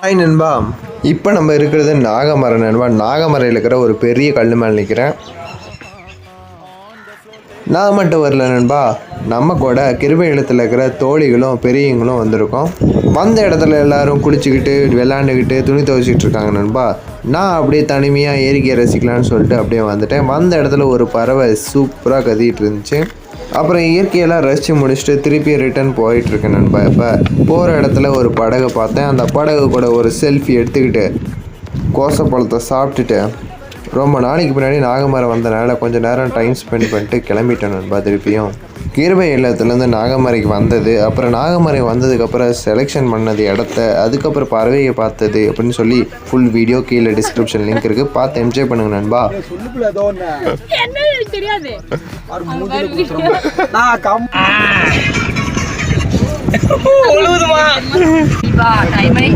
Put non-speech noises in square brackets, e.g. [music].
Hi நண்பா இப்போ நம்ம இருக்கிறது நாகமரம் நண்பா நாகமரையில் இருக்கிற ஒரு பெரிய கல் மேலே நிற்கிறேன் நான் மட்டும் வரல நண்பா. நம்ம கூட கிருபை இடத்துல இருக்கிற தோழிகளும் பெரியவங்களும் வந்திருக்கோம். வந்த இடத்துல எல்லாரும் குளிச்சுக்கிட்டு விளாண்டுக்கிட்டு துணி துவைச்சிட்டு இருக்காங்க நண்பா. நான் அப்படியே தனிமையாக இயற்கையை ரசிக்கலாம்னு சொல்லிட்டு அப்படியே வந்துட்டேன். வந்த இடத்துல ஒரு பறவை சூப்பராக கத்திட்டு இருந்துச்சு. அப்புறம் இயற்கையெல்லாம் ரசித்து முடிச்சுட்டு திருப்பி ரிட்டர்ன் போயிட்டுருக்கேன் நண்பா. இப்போ போகிற இடத்துல ஒரு படகு பார்த்தேன். அந்த படகு கூட ஒரு செல்ஃபி எடுத்துக்கிட்டு கோசப்பழத்தை சாப்பிட்டுட்டு ரொம்ப நாளைக்கு பின்னாடி நாகமரம் வந்தனால கொஞ்சம் நேரம் டைம் ஸ்பெண்ட் பண்ணிட்டு கிளம்பிட்டேன் நண்பா திருப்பியும். கீர்பை இல்லத்துலேருந்து நாகமரைக்கு வந்தது அப்புறம் நாகமரை வந்ததுக்கப்புறம் செலெக்ஷன் பண்ணது இடத்த அதுக்கப்புறம் பறவையை பார்த்தது அப்படின்னு சொல்லி ஃபுல் வீடியோ கீழே டிஸ்கிரிப்ஷன் லிங்க் இருக்குது பார்த்து என்ஜாய் பண்ணுங்க நண்பா. தெரியாது. [laughs]